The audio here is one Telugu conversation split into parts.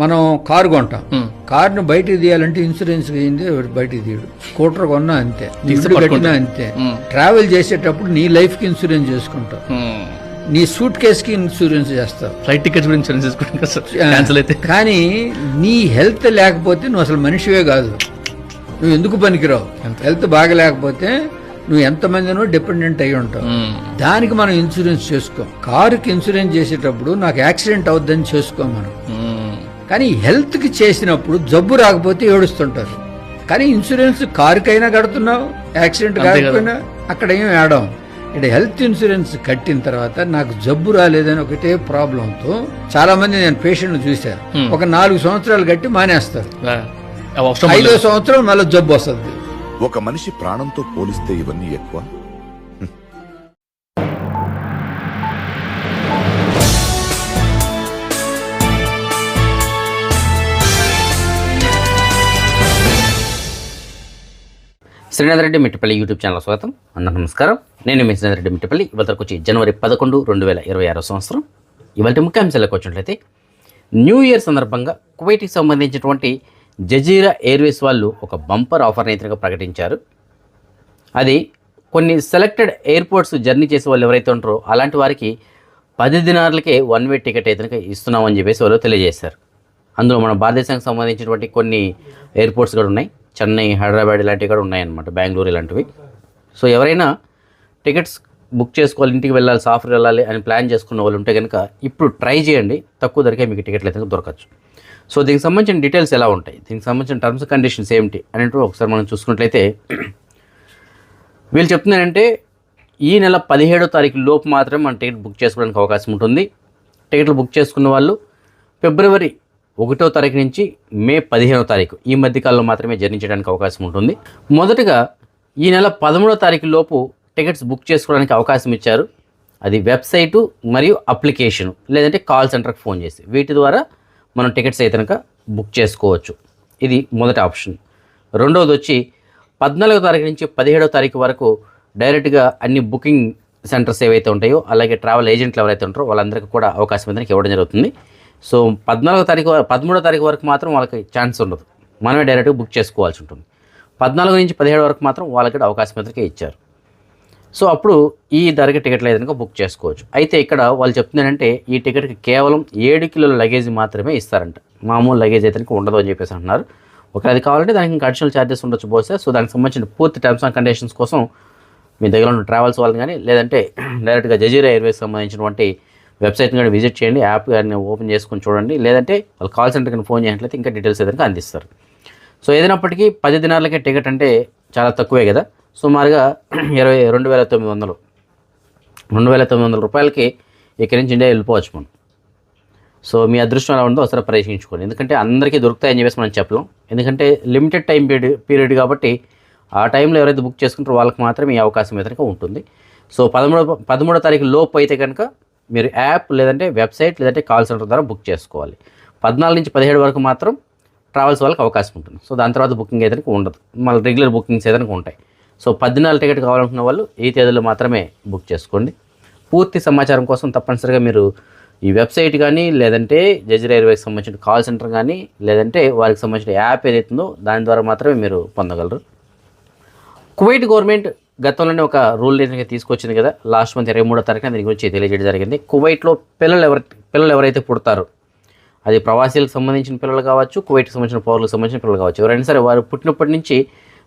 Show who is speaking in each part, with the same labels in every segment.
Speaker 1: మనం కారు కొంటాం. కారుని బయటికి తీయాలంటే ఇన్సూరెన్స్ అయింది బయటికి తీయడు. స్కూటర్ కొన్నా అంతే కట్టినా అంతే. ట్రావెల్ చేసేటప్పుడు నీ లైఫ్కి ఇన్సూరెన్స్ చేసుకుంటావు. నీ సూట్ కేస్కి ఇన్సూరెన్స్ చేస్తావు.
Speaker 2: ఫ్లైట్ టికెట్స్ గురించి ఇన్సూరెన్స్ అయితే.
Speaker 1: కానీ నీ హెల్త్ లేకపోతే నువ్వు అసలు మనిషివే కాదు. నువ్వు ఎందుకు పనికిరావు? హెల్త్ బాగా లేకపోతే నువ్వు ఎంతమందినో డిపెండెంట్ అయి ఉంటావు. దానికి మనం ఇన్సూరెన్స్ చేసుకోం. కారుకి ఇన్సూరెన్స్ చేసేటప్పుడు నాకు యాక్సిడెంట్ అవుద్దని చేసుకోం మనం. కానీ హెల్త్కి చేసినప్పుడు జబ్బు రాకపోతే ఏడుస్తుంటారు. కానీ ఇన్సూరెన్స్ కారుకైనా కడుతున్నావు యాక్సిడెంట్ కాకపోయినా అక్కడ ఏం ఆడం. ఇక్కడ హెల్త్ ఇన్సూరెన్స్ కట్టిన తర్వాత నాకు జబ్బు రాలేదని ఒకటే ప్రాబ్లంతో చాలా మంది నేను పేషెంట్ చూశాను. ఒక నాలుగు సంవత్సరాలు కట్టి మానేస్తారు.
Speaker 2: అవసరం
Speaker 1: ఐదో సంవత్సరం మళ్ళీ జబ్బు వస్తుంది.
Speaker 3: ఒక మనిషి ప్రాణంతో పోలిస్తే ఇవన్నీ ఎక్కువ?
Speaker 4: శ్రీనాథ్ రెడ్డి మిట్టపల్లి యూట్యూబ్ ఛానల్ స్వాగతం. అందరూ నమస్కారం. నేను మీ శ్రీనాథ్ రెడ్డి మిట్టపల్లి. ఇవాళకు వచ్చి జనవరి పదకొండు రెండు వేల ఇరవై ఆరో సంవత్సరం. ఇవాళ ముఖ్యాంశాలకు వచ్చినట్లయితే న్యూ ఇయర్ సందర్భంగా కువైట్కి సంబంధించినటువంటి జజీరా ఎయిర్వేస్ వాళ్ళు ఒక బంపర్ ఆఫర్ అయితే ప్రకటించారు. అది కొన్ని సెలెక్టెడ్ ఎయిర్పోర్ట్స్ జర్నీ చేసే వాళ్ళు ఎవరైతే ఉంటారో అలాంటి వారికి పది దినాలకే వన్ వే టికెట్ అయితే ఇస్తున్నామని చెప్పేసి వాళ్ళు తెలియజేశారు. అందులో మన భారతదేశానికి సంబంధించినటువంటి కొన్ని ఎయిర్పోర్ట్స్ కూడా ఉన్నాయి. చెన్నై హైదరాబాద్ ఇలాంటివి కూడా ఉన్నాయన్నమాట బెంగళూరు ఇలాంటివి. సో ఎవరైనా టికెట్స్ బుక్ చేసుకోవాలి ఇంటికి వెళ్ళాలి సాఫ్ట్ వెళ్ళాలి అని ప్లాన్ చేసుకున్న వాళ్ళు ఉంటే కనుక ఇప్పుడు ట్రై చేయండి తక్కువ ధరకే మీకు టికెట్లు అయితే దొరకచ్చు. సో దీనికి సంబంధించిన డీటెయిల్స్ ఎలా ఉంటాయి? దీనికి సంబంధించిన టర్మ్స్ కండిషన్స్ ఏమిటి అనేవి ఒకసారి మనం చూసుకున్నట్లయితే వీళ్ళు చెప్తున్నారంటే ఈ నెల పదిహేడో తారీఖు లోపు మాత్రమే మనం టికెట్ బుక్ చేసుకోవడానికి అవకాశం ఉంటుంది. టికెట్లు బుక్ చేసుకున్న వాళ్ళు ఫిబ్రవరి ఒకటో తారీఖు నుంచి మే పదిహేనో తారీఖు ఈ మధ్య కాలంలో మాత్రమే జర్నీ చేయడానికి అవకాశం ఉంటుంది. మొదటగా ఈ నెల పదమూడో తారీఖు లోపు టికెట్స్ బుక్ చేసుకోవడానికి అవకాశం ఇచ్చారు. అది వెబ్సైటు మరియు అప్లికేషన్ లేదంటే కాల్ సెంటర్కి ఫోన్ చేసి. వీటి ద్వారా మనం టికెట్స్ అయితే కనుక బుక్ చేసుకోవచ్చు. ఇది మొదటి ఆప్షన్. రెండవది వచ్చి పద్నాలుగో తారీఖు నుంచి పదిహేడో తారీఖు వరకు డైరెక్ట్గా అన్ని బుకింగ్ సెంటర్స్ ఏవైతే ఉంటాయో అలాగే ట్రావెల్ ఏజెంట్లు ఎవరైతే ఉంటారో వాళ్ళందరికీ కూడా అవకాశం అయితే ఇవ్వడం జరుగుతుంది. సో పద్నాలుగో తారీఖు పదమూడో తారీఖు వరకు మాత్రం వాళ్ళకి ఛాన్స్ ఉండదు. మనమే డైరెక్ట్గా బుక్ చేసుకోవాల్సి ఉంటుంది. పద్నాలుగు నుంచి పదిహేడు వరకు మాత్రం వాళ్ళకి అవకాశం అయితే ఇచ్చారు. సో అప్పుడు ఈ ధరకి టికెట్లు ఏదైనా బుక్ చేసుకోవచ్చు. అయితే ఇక్కడ వాళ్ళు చెప్తున్నారంటే ఈ టికెట్కి కేవలం ఏడు కిలోల లగేజ్ మాత్రమే ఇస్తారంట. మామూలు లగేజ్ అయితే ఉండదు అని చెప్పేసి అంటున్నారు. ఒకవేళ అది కావాలంటే దానికి ఇంకా అడిషనల్ ఛార్జెస్ ఉండొచ్చు బోసే సో దానికి సంబంధించిన పూర్తి టర్మ్స్ అండ్ కండిషన్స్ కోసం మీ దగ్గర ఉన్న ట్రావెల్స్ వాళ్ళని కానీ లేదంటే డైరెక్ట్గా జజీరా ఎయిర్వేస్ సంబంధించినటువంటి వెబ్సైట్ని కానీ విజిట్ చేయండి యాప్ కానీ ఓపెన్ చేసుకొని చూడండి. లేదంటే వాళ్ళు కాల్ సెంటర్ కానీ ఫోన్ చేసినట్లయితే ఇంకా డీటెయిల్స్ ఏదైనా అందిస్తారు. సో ఏదైనప్పటికీ పది దినాలకే టికెట్ అంటే చాలా తక్కువే కదా. సుమారుగా ఇరవై రెండు వేల తొమ్మిది వందలు రెండు వేల తొమ్మిది వందల రూపాయలకి ఇక్కడి నుంచి ఇండియా వెళ్ళిపోవచ్చు మనం. సో మీ అదృష్టం ఎలా ఉందో ఒకసారి పరీక్షించుకోండి. ఎందుకంటే అందరికీ దొరుకుతాయని చెప్పేసి మనం చెప్పలేం. ఎందుకంటే లిమిటెడ్ టైం పీరియడ్ పీరియడ్ కాబట్టి ఆ టైంలో ఎవరైతే బుక్ చేసుకుంటారో వాళ్ళకి మాత్రమే ఈ అవకాశం అయితే ఉంటుంది. సో పదమూడు పదమూడో తారీఖు లోపు అయితే కనుక మీరు యాప్ లేదంటే వెబ్సైట్ లేదంటే కాల్ సెంటర్ ద్వారా బుక్ చేసుకోవాలి. పద్నాలుగు నుంచి పదిహేడు వరకు మాత్రం ట్రావెల్స్ వాళ్ళకి అవకాశం ఉంటుంది. సో దాని తర్వాత బుకింగ్ ఏదైనా ఉండదు. మళ్ళీ రెగ్యులర్ బుకింగ్స్ ఏదైనా ఉంటాయి. సో పద్నాలుగు టికెట్ కావాలనుకున్న వాళ్ళు ఈ తేదీలో మాత్రమే బుక్ చేసుకోండి. పూర్తి సమాచారం కోసం తప్పనిసరిగా మీరు ఈ వెబ్సైట్ కానీ లేదంటే జజీరా ఎయిర్వేకి సంబంధించిన కాల్ సెంటర్ కానీ లేదంటే వారికి సంబంధించిన యాప్ ఏదైతుందో దాని ద్వారా మాత్రమే మీరు పొందగలరు. కువైట్ గవర్నమెంట్ గతంలోనే ఒక రూల్ తీసుకొచ్చింది కదా లాస్ట్ మంత్ ఇరవై మూడో తారీఖున దీని గురించి తెలియజేయడం జరిగింది. కువైట్లో పిల్లలు ఎవరి పిల్లలు ఎవరైతే పుడతారో అది ప్రవాసీలకు సంబంధించిన పిల్లలు కావచ్చు కువైట్కి సంబంధించిన పౌరులకు సంబంధించిన పిల్లలు కావచ్చు ఎవరైనా సరే వారు పుట్టినప్పటి నుంచి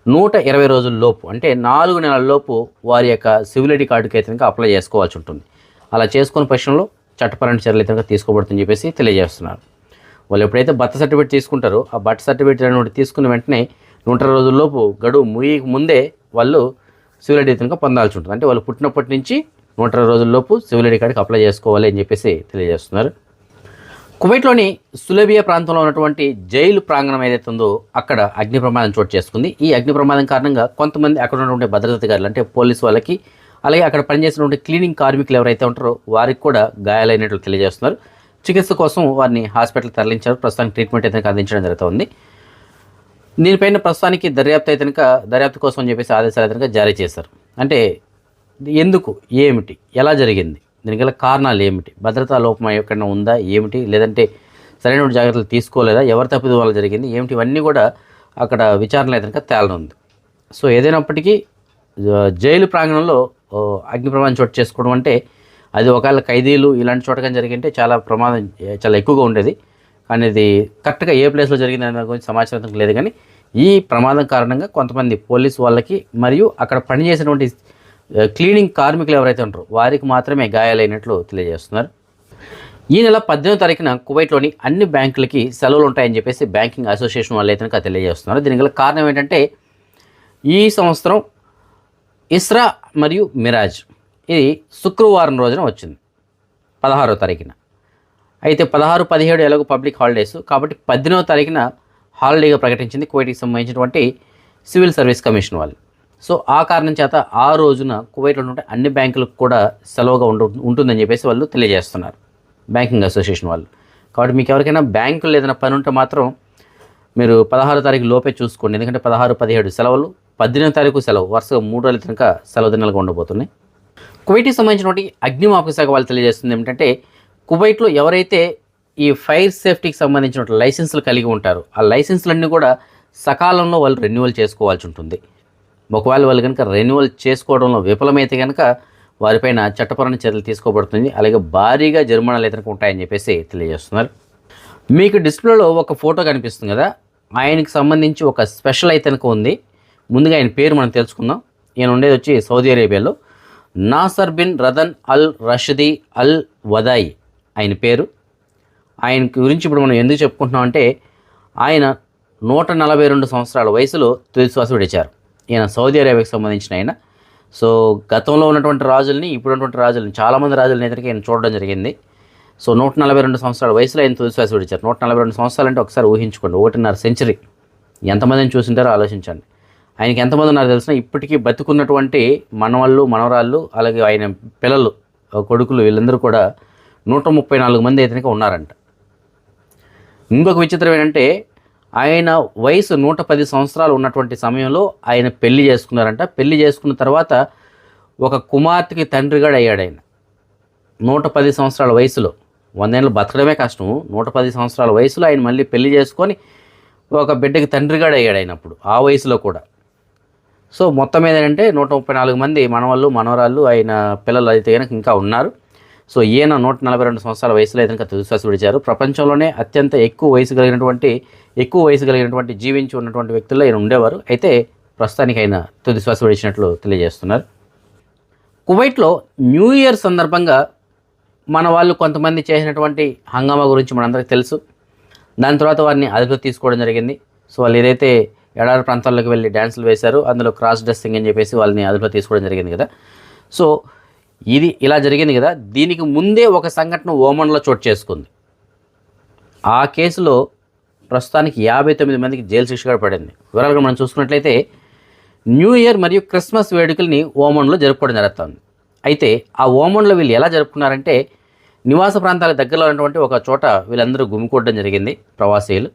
Speaker 4: నూట ఇరవై రోజుల లోపు అంటే నాలుగు నెలల లోపు వారి యొక్క సివిలిటీ కార్డుకి అయితే కనుక అప్లై చేసుకోవాల్సి ఉంటుంది. అలా చేసుకున్న పక్షంలో చట్టపరమైన చర్యలు అయితే తీసుకోబడుతుందని చెప్పేసి తెలియజేస్తున్నారు. వాళ్ళు ఎప్పుడైతే బర్త్ సర్టిఫికేట్ తీసుకుంటారో ఆ బర్త్ సర్టిఫికేట్ అనేటువంటి తీసుకున్న వెంటనే నూట ఇరవై రోజుల్లోపు గడువు ముయ్యక ముందే వాళ్ళు సివిల్ ఐడి పొందాల్సి ఉంటుంది. అంటే వాళ్ళు పుట్టినప్పటి నుంచి నూట ఇరవై రోజుల్లోపు సివిల్ ఐడి కార్డుకి అప్లై చేసుకోవాలి అని చెప్పేసి తెలియజేస్తున్నారు. కువైట్లోని సులభియా ప్రాంతంలో ఉన్నటువంటి జైలు ప్రాంగణం ఏదైతే ఉందో అక్కడ అగ్ని ప్రమాదం చోటు చేసుకుంది. ఈ అగ్ని ప్రమాదం కారణంగా కొంతమంది అక్కడ ఉన్నటువంటి భద్రతాధికారులు అంటే పోలీసు వాళ్ళకి అలాగే అక్కడ పనిచేసినటువంటి క్లీనింగ్ కార్మికులు ఎవరైతే ఉంటారో వారికి కూడా గాయాలైనట్లు తెలియజేస్తున్నారు. చికిత్స కోసం వారిని హాస్పిటల్ తరలించారు. ప్రస్తుతానికి ట్రీట్మెంట్ అయితే అందించడం జరుగుతుంది. దీనిపైన ప్రస్తుతానికి దర్యాప్తు అయితే కనుక దర్యాప్తు కోసం అని చెప్పేసి ఆదేశాలు అయితే కనుక జారీ చేశారు. అంటే ఎందుకు ఏమిటి ఎలా జరిగింది దీనికి గల కారణాలు ఏమిటి భద్రతా లోపం ఎక్కడైనా ఉందా ఏమిటి లేదంటే సరైన జాగ్రత్తలు తీసుకోలేదా ఎవరి తప్పిదం వల్ల జరిగింది ఏమిటి ఇవన్నీ కూడా అక్కడ విచారణ అయితే తేలనుంది. సో ఏదైనప్పటికీ జైలు ప్రాంగణంలో అగ్నిప్రమాదం అగ్ని ప్రమాదం చోటు చేసుకోవడం అంటే అది ఒకవేళ ఖైదీలు ఇలాంటి చోటకం జరిగింటే చాలా ప్రమాదం చాలా ఎక్కువగా ఉండేది. అనేది కరెక్ట్గా ఏ ప్లేస్లో జరిగింది అనే గురించి సమాచారం లేదు. కానీ ఈ ప్రమాదం కారణంగా కొంతమంది పోలీస్ వాళ్ళకి మరియు అక్కడ పనిచేసినటువంటి క్లీనింగ్ కార్మికులు ఎవరైతే ఉంటారో వారికి మాత్రమే గాయాలైనట్లు తెలియజేస్తున్నారు. ఈ నెల పద్దెనిమిది తారీఖున కువైట్లోని అన్ని బ్యాంకులకి సెలవులు ఉంటాయని చెప్పేసి బ్యాంకింగ్ అసోసియేషన్ వాళ్ళు అయితే కనుక తెలియజేస్తున్నారు. దీనికి గల కారణం ఏంటంటే ఈ సంవత్సరం ఇస్రా మరియు మిరాజ్ ఇది శుక్రవారం రోజున వచ్చింది పదహారో తారీఖున. అయితే పదహారు పదిహేడు ఎలాగో పబ్లిక్ హాలిడేస్. కాబట్టి పద్దెనిమిదవ తారీఖున హాలిడేగా ప్రకటించింది కువైట్కి సంబంధించినటువంటి సివిల్ సర్వీస్ కమిషన్ వాళ్ళు. సో ఆ కారణం చేత ఆ రోజున కువైట్లో ఉన్నటువంటి అన్ని బ్యాంకులకు కూడా సెలవుగా ఉండు ఉంటుందని చెప్పేసి వాళ్ళు తెలియజేస్తున్నారు. బ్యాంకింగ్ అసోసియేషన్ వాళ్ళు. కాబట్టి మీకు ఎవరికైనా బ్యాంకులు ఏదైనా పని ఉంటే మాత్రం మీరు పదహారు తారీఖు లోపే చూసుకోండి. ఎందుకంటే పదహారు పదిహేడు సెలవులు పద్దెనిమిది తారీఖు సెలవు. వరుసగా మూడు రోజుల కనుక సెలవు దినాలుగా ఉండబోతున్నాయి. కువైట్కి సంబంధించినటువంటి అగ్నిమాపక శాఖ వాళ్ళు తెలియజేస్తుంది ఏమిటంటే కువైట్లో ఎవరైతే ఈ ఫైర్ సేఫ్టీకి సంబంధించిన లైసెన్సులు కలిగి ఉంటారో ఆ లైసెన్సులన్నీ కూడా సకాలంలో వాళ్ళు రెన్యువల్ చేసుకోవాల్సి ఉంటుంది. ఒకవేళ వాళ్ళు కనుక రెన్యువల్ చేసుకోవడంలో విఫలమైతే కనుక వారిపైన చట్టపరమైన చర్యలు తీసుకోబడుతుంది. అలాగే భారీగా జరిమానాలు అయితే ఉంటాయని చెప్పేసి తెలియజేస్తున్నారు. మీకు డిస్ప్లేలో ఒక ఫోటో కనిపిస్తుంది కదా ఆయనకి సంబంధించి ఒక స్పెషల్ అయితే ఉంది. ముందుగా ఆయన పేరు మనం తెలుసుకుందాం. ఈయన ఉండేది వచ్చి సౌదీ అరేబియాలో. నాసర్ బిన్ రదన్ అల్ రషదీ అల్ వదాయి ఆయన పేరు. ఆయన గురించి ఇప్పుడు మనం ఎందుకు చెప్పుకుంటున్నాం అంటే ఆయన నూట నలభై రెండు సంవత్సరాల వయసులో తొలి శ్వాస విడిచారు. ఈయన సౌదీ అరేబియాకి సంబంధించిన ఆయన. సో గతంలో ఉన్నటువంటి రాజుల్ని ఇప్పుడు ఉన్నటువంటి రాజుల్ని చాలామంది రాజులని ఎదురుగా ఆయన చూడడం జరిగింది. సో నూట నలభై రెండు సంవత్సరాల వయసులో ఆయన తొలి శ్వాస విడిచారు. నూట నలభై రెండు సంవత్సరాలు అంటే ఒకసారి ఊహించుకోండి. ఒకటిన్నర సెంచరీ. ఎంతమందిని చూసింటారో ఆలోచించండి. ఆయనకి ఎంతమంది ఉన్నారో తెలిసిన ఇప్పటికీ బతుకున్నటువంటి మనవాళ్ళు మనవరాళ్ళు అలాగే ఆయన పిల్లలు కొడుకులు వీళ్ళందరూ కూడా నూట ముప్పై నాలుగు మంది అయితే ఉన్నారంట. ఇంకొక విచిత్రం ఏంటంటే ఆయన వయసు నూట పది సంవత్సరాలు ఉన్నటువంటి సమయంలో ఆయన పెళ్ళి చేసుకున్నారంట. పెళ్ళి చేసుకున్న తర్వాత ఒక కుమార్తెకి తండ్రిగాడు అయ్యాడు ఆయన. నూట పది సంవత్సరాల వయసులో. వందేళ్ళు బతకడమే కష్టం. నూట పది సంవత్సరాల వయసులో ఆయన మళ్ళీ పెళ్ళి చేసుకొని ఒక బిడ్డకి తండ్రిగాడు అయ్యాడు ఆయన అప్పుడు ఆ వయసులో కూడా. సో మొత్తం ఏంటంటే నూట ముప్పై నాలుగు మంది మనవాళ్ళు మనవరాళ్ళు ఆయన పిల్లలు అయితే కనుక ఇంకా ఉన్నారు. సో ఈయన నూట నలభై రెండు సంవత్సరాల వయసులో అయితే తుదిశ్వాస విడిచారు. ప్రపంచంలోనే అత్యంత ఎక్కువ వయసు కలిగినటువంటి ఎక్కువ వయసు కలిగినటువంటి జీవించి ఉన్నటువంటి వ్యక్తుల్లో ఈయన ఉండేవారు. అయితే ప్రస్తుతానికి ఆయన తుదిశ్వాస విడిచినట్లు తెలియజేస్తున్నారు. కువైట్లో న్యూ ఇయర్ సందర్భంగా మన వాళ్ళు కొంతమంది చేసినటువంటి హంగామా గురించి మనందరికీ తెలుసు. దాని తర్వాత వారిని అదుపులో తీసుకోవడం జరిగింది. సో వాళ్ళు ఏదైతే ఎడారి ప్రాంతాల్లోకి వెళ్ళి డ్యాన్సులు వేశారు అందులో క్రాస్ డ్రెస్సింగ్ అని చెప్పేసి వాళ్ళని అదుపులో తీసుకోవడం జరిగింది కదా. సో ఇది ఇలా జరిగింది కదా దీనికి ముందే ఒక సంఘటన ఓమన్లో చోటు చేసుకుంది. ఆ కేసులో ప్రస్తుతానికి యాభై తొమ్మిది మందికి జైలు శిక్ష కూడా పడింది. వివరాలుగా మనం చూసుకున్నట్లయితే న్యూ ఇయర్ మరియు క్రిస్మస్ వేడుకల్ని ఓమన్లో జరుపుకోవడం జరుగుతుంది. అయితే ఆ ఓమన్లో వీళ్ళు ఎలా జరుపుకున్నారంటే నివాస ప్రాంతాల దగ్గరలో ఉన్నటువంటి ఒక చోట వీళ్ళందరూ గుమికూడడం జరిగింది ప్రవాసీలు.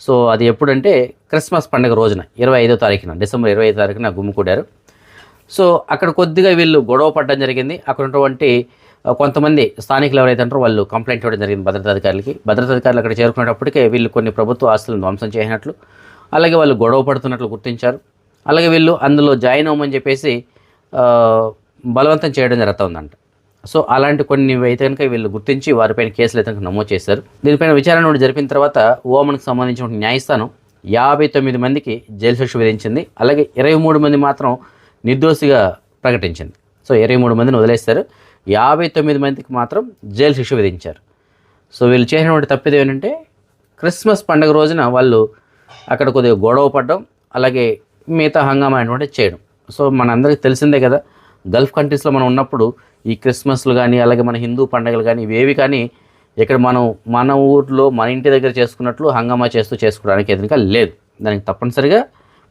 Speaker 4: సో అది ఎప్పుడంటే క్రిస్మస్ పండుగ రోజున ఇరవై ఐదో తారీఖున డిసెంబర్ ఇరవై ఐదో తారీఖున గుమ్మికూడారు సో అక్కడ కొద్దిగా వీళ్ళు గొడవ పడడం జరిగింది. అక్కడ ఉన్నటువంటి కొంతమంది స్థానికులు ఎవరైతే అంటారో వాళ్ళు కంప్లైంట్ ఇవ్వడం జరిగింది భద్రతాధికారులకి. భద్రతాధికారులు అక్కడ చేరుకునేటప్పటికే వీళ్ళు కొన్ని ప్రభుత్వ ఆస్తులను ధ్వంసం చేసినట్లు అలాగే వాళ్ళు గొడవ పడుతున్నట్లు గుర్తించారు. అలాగే వీళ్ళు అందులో జాయిన్ అవ్వమని చెప్పేసి బలవంతం చేయడం జరుగుతుందంట. సో అలాంటి కొన్ని అయితే కనుక వీళ్ళు గుర్తించి వారిపైన కేసులు అయితే నమోదు చేశారు. దీనిపైన విచారణ జరిపిన తర్వాత ఓమన్కి సంబంధించిన న్యాయస్థానం యాభై తొమ్మిది మందికి జైలు శిక్ష విధించింది. అలాగే ఇరవై మూడు మంది మాత్రం నిర్దోషిగా ప్రకటించింది. సో ఇరవై మూడు మందిని వదిలేస్తారు యాభై తొమ్మిది మందికి మాత్రం జైలు శిక్ష విధించారు. సో వీళ్ళు చేసినటువంటి తప్పిది ఏంటంటే క్రిస్మస్ పండుగ రోజున వాళ్ళు అక్కడ కొద్దిగా గొడవ పడడం అలాగే మిగతా హంగామా అనేటువంటి చేయడం. సో మనందరికీ తెలిసిందే కదా గల్ఫ్ కంట్రీస్లో మనం ఉన్నప్పుడు ఈ క్రిస్మస్లు కానీ అలాగే మన హిందూ పండుగలు కానీ ఇవేవి కానీ ఇక్కడ మనం మన ఊర్లో మన ఇంటి దగ్గర చేసుకున్నట్లు హంగామా చేస్తూ చేసుకోవడానికి ఎదురుగా లేదు. దానికి తప్పనిసరిగా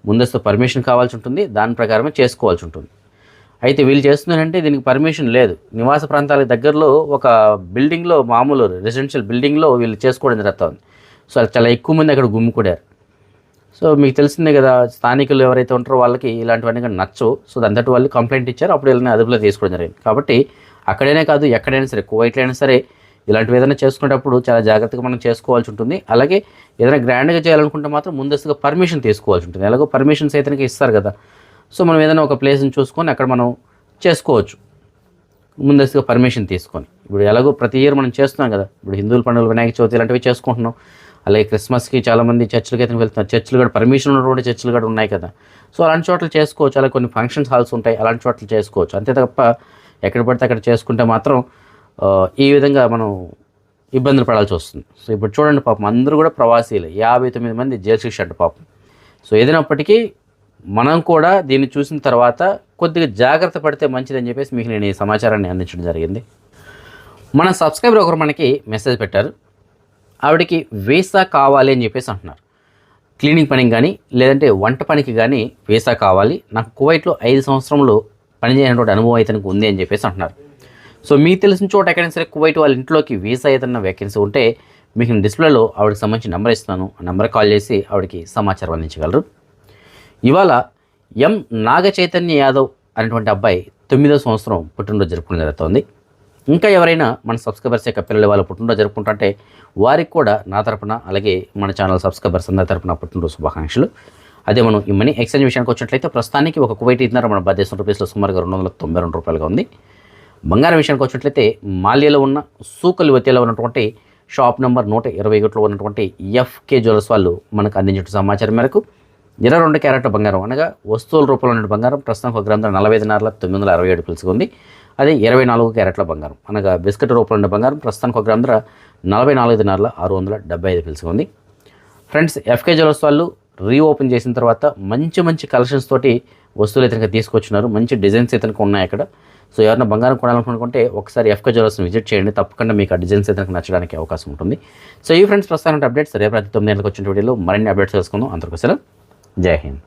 Speaker 4: ముందస్తు పర్మిషన్ కావాల్సి ఉంటుంది దాని ప్రకారమే చేసుకోవాల్సి ఉంటుంది. అయితే వీళ్ళు చేస్తున్నారంటే దీనికి పర్మిషన్ లేదు. నివాస ప్రాంతాల దగ్గరలో ఒక బిల్డింగ్లో మామూలు రెసిడెన్షియల్ బిల్డింగ్లో వీళ్ళు చేసుకోవడం జరుగుతుంది. సో అది చాలా ఎక్కువ మంది అక్కడ గుమ్ముకూడారు సో మీకు తెలిసిందే కదా స్థానికులు ఎవరైతే ఉంటారో వాళ్ళకి ఇలాంటివన్నీ కానీ సో దాంతటి వాళ్ళు కంప్లైంట్ ఇచ్చారు అప్పుడు వీళ్ళని అదుపులో తీసుకోవడం జరిగింది. కాబట్టి అక్కడైనా కాదు ఎక్కడైనా సరే కువైట్లో అయినా సరే ఇలాంటివి ఏదైనా చేసుకునేటప్పుడు చాలా జాగ్రత్తగా మనం చేసుకోవాల్సి ఉంటుంది. అలాగే ఏదైనా గ్రాండ్గా చేయాలనుకుంటే మాత్రం ముందస్తుగా పర్మిషన్ తీసుకోవాల్సి ఉంటుంది. ఎలాగో పర్మిషన్స్ అయితే ఇస్తారు కదా. సో మనం ఏదైనా ఒక ప్లేస్ని చూసుకొని అక్కడ మనం చేసుకోవచ్చు. ముందస్తుగా పర్మిషన్ తీసుకొని. ఇప్పుడు ఎలాగో ప్రతి ఇయర్ మనం చేస్తున్నాం కదా. ఇప్పుడు హిందువుల పండుగలు వినాయక చవితి ఇలాంటివి చేసుకుంటున్నాం. అలాగే క్రిస్మస్కి చాలామంది చర్చిలకి అయితే వెళ్తున్నారు. చర్చిలు కూడా పర్మిషన్ ఉన్నటువంటి చర్చిలు కూడా ఉన్నాయి కదా. సో అలాంటి చోట్ల చేసుకోవచ్చు. అలాగే కొన్ని ఫంక్షన్స్ హాల్స్ ఉంటాయి. అలాంటి చోట్ల చేసుకోవచ్చు. అంతే తప్ప ఎక్కడ పడితే అక్కడ చేసుకుంటే మాత్రం ఈ విధంగా మనం ఇబ్బందులు పడాల్సి వస్తుంది. సో ఇప్పుడు చూడండి పాపం అందరూ కూడా ప్రవాసీలు. యాభై తొమ్మిది మంది జైలు శిక్ష అంట పాపం. సో ఏదైనప్పటికీ మనం కూడా దీన్ని చూసిన తర్వాత కొద్దిగా జాగ్రత్త పడితే మంచిదని చెప్పేసి మీకు నేను ఈ సమాచారాన్ని అందించడం జరిగింది. మన సబ్స్క్రైబర్ ఒకరు మనకి మెసేజ్ పెట్టారు. ఆవిడకి వీసా కావాలి అని చెప్పేసి అంటున్నారు. క్లీనింగ్ పనికి కానీ లేదంటే వంట పనికి కానీ వీసా కావాలి. నాకు కువైట్లో ఐదు సంవత్సరంలో పనిచేయనటువంటి అనుభవం అయితే ఉంది అని చెప్పేసి అంటున్నారు. సో మీకు తెలిసిన చోట ఎక్కడైనా సరే కువైట్ వాళ్ళ ఇంట్లోకి వీసా ఏదైనా వేకెన్సీ ఉంటే మీకు నేను డిస్ప్లేలో ఆవిడకి సంబంధించి నెంబర్ ఇస్తాను. ఆ నెంబర్ కాల్ చేసి ఆవిడకి సమాచారం అందించగలరు. ఇవాళ ఎం నాగ చైతన్య యాదవ్ అనేటువంటి అబ్బాయి తొమ్మిదో సంవత్సరం పుట్టినరోజు జరుపుకుని జరుగుతోంది. ఇంకా ఎవరైనా మన సబ్స్క్రైబర్స్ యొక్క పిల్లలు వాళ్ళ పుట్టినరోజు జరుపుకుంటుంటే వారికి కూడా నా తరపున అలాగే మన ఛానల్ సబ్స్క్రైబర్స్ అందరి తరపున పుట్టినరోజు శుభాకాంక్షలు. అదే మనం ఈ మనీ ఎక్స్చేంజ్ విషయానికి వచ్చినట్లయితే ప్రస్తుతానికి ఒక కువైట్ ఇద్దరు మన భారతదేశం రూపీస్లో సుమారుగా రెండు వందల తొంభై రెండు రూపాయలుగా ఉంది. బంగారం విషయానికి వచ్చినట్లయితే మాల్యాలో ఉన్న సూకలి వతిలో ఉన్నటువంటి షాప్ నెంబర్ నూట ఇరవై ఒకటిలో ఉన్నటువంటి ఎఫ్కే జ్యువెలర్స్ వాళ్ళు మనకు అందించిన సమాచారం మేరకు ఇరవై రెండు క్యారెట్ బంగారం అనగా వస్తువుల రూపంలో ఉన్న బంగారం ప్రస్తుతం ఒక గ్రామ నలభై ఐదు నారల తొమ్మిది వందల అరవై ఏడు పిలుచుకు ఉంది. అదే ఇరవై నాలుగు క్యారెట్ల బంగారం అనగా బిస్కెట్ రూపంలో ఉన్న బంగారం ప్రస్తుతానికి ఒక గ్రామ నలభై నాలుగు నాలుగు ఆరు వందల డెబ్బై ఐదు పిలుచుకు ఉంది. ఫ్రెండ్స్ ఎఫ్కే జ్యువెలర్స్ వాళ్ళు రీఓపెన్ చేసిన తర్వాత మంచి మంచి కలెక్షన్స్ తోటి వస్తువులు ఇతనికి తీసుకొచ్చినారు మంచి డిజైన్స్ ఇతనికి ఉన్నాయి అక్కడ. సో ఎవరైనా బంగారం కొనాలనుకుంటే ఒకసారి ఎఫ్కే జ్యువెలర్స్ని విజిట్ చేయండి. తప్పకుండా మీకు ఆ డిజైన్స్ ఏదైనా నచ్చడానికి అవకాశం ఉంటుంది. సో ఈ ఫ్రెండ్స్ ప్రస్తుతానికి అప్డేట్స్ రేపు ప్రతి తొమ్మిది గంటలకు వచ్చిన వీడియోలో మరిన్ని అప్డేట్స్ తెలుసుకుందాం. అందరికీ సెలవు. జై హింద్.